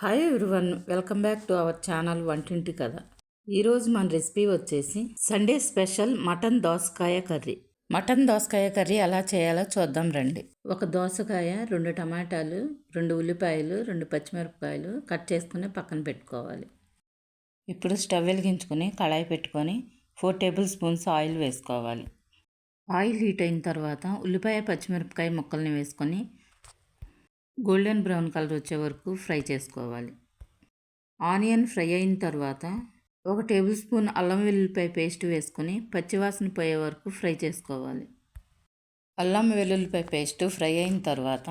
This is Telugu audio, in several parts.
Hi everyone welcome back to our channel Vantinti Katha ఈరోజు మన రెసిపీ వచ్చేసి సండే స్పెషల్ మటన్ దోసకాయ కర్రీ. మటన్ దోసకాయ కర్రీ ఎలా చేయాలో చూద్దాం రండి. ఒక దోసకాయ రెండు టమాటాలు రెండు ఉల్లిపాయలు రెండు పచ్చిమిరపకాయలు కట్ చేసుకుని పక్కన పెట్టుకోవాలి. ఇప్పుడు స్టవ్ వెలిగించుకొని కళాయి పెట్టుకొని ఫోర్ టేబుల్ స్పూన్స్ ఆయిల్ వేసుకోవాలి. ఆయిల్ హీట్ అయిన తర్వాత ఉల్లిపాయ పచ్చిమిరపకాయ ముక్కల్ని వేసుకొని గోల్డెన్ బ్రౌన్ కలర్ వచ్చే వరకు ఫ్రై చేసుకోవాలి. ఆనియన్ ఫ్రై అయిన తర్వాత ఒక టేబుల్ స్పూన్ అల్లం వెల్లుల్లిపాయ పేస్ట్ వేసుకొని పచ్చివాసన పోయే వరకు ఫ్రై చేసుకోవాలి. అల్లం వెల్లుల్లిపాయ పేస్ట్ ఫ్రై అయిన తర్వాత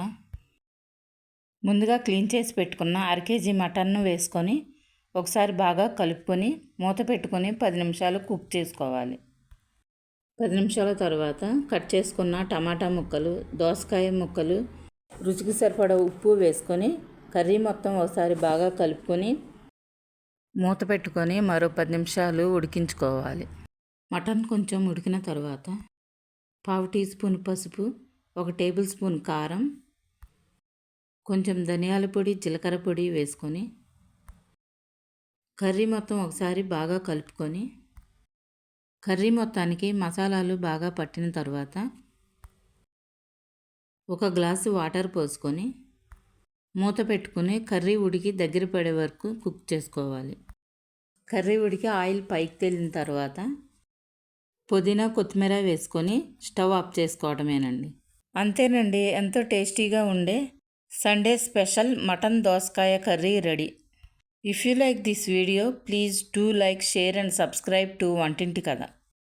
ముందుగా క్లీన్ చేసి పెట్టుకున్న అర కేజీ మటన్ను వేసుకొని ఒకసారి బాగా కలుపుకొని మూత పెట్టుకొని పది నిమిషాలు కుక్ చేసుకోవాలి. పది నిమిషాల తర్వాత కట్ చేసుకున్న టమాటా ముక్కలు దోసకాయ ముక్కలు రుచికి సరిపడా ఉప్పు వేసుకొని కర్రీ మొత్తం ఒకసారి బాగా కలుపుకొని మూత పెట్టుకొని మరో పది నిమిషాలు ఉడికించుకోవాలి. మటన్ కొంచెం ఉడికిన తర్వాత పావు టీ స్పూన్ పసుపు ఒక టేబుల్ స్పూన్ కారం కొంచెం ధనియాల పొడి జీలకర్ర పొడి వేసుకొని కర్రీ మొత్తం ఒకసారి బాగా కలుపుకొని కర్రీ మొత్తానికి మసాలాలు బాగా పట్టిన తర్వాత ఒక గ్లాసు వాటర్ పోసుకొని మూత పెట్టుకుని కర్రీ ఉడికి దగ్గర పడే వరకు కుక్ చేసుకోవాలి. కర్రీ ఉడికి ఆయిల్ పైకి తేలిన తర్వాత పుదీనా కొత్తిమీర వేసుకొని స్టవ్ ఆఫ్ చేసుకోవడమేనండి అంతేనండి ఎంతో టేస్టీగా ఉండే సండే స్పెషల్ మటన్ దోసకాయ curry ready. If you like this video please do like share and subscribe to Vantinti Katha.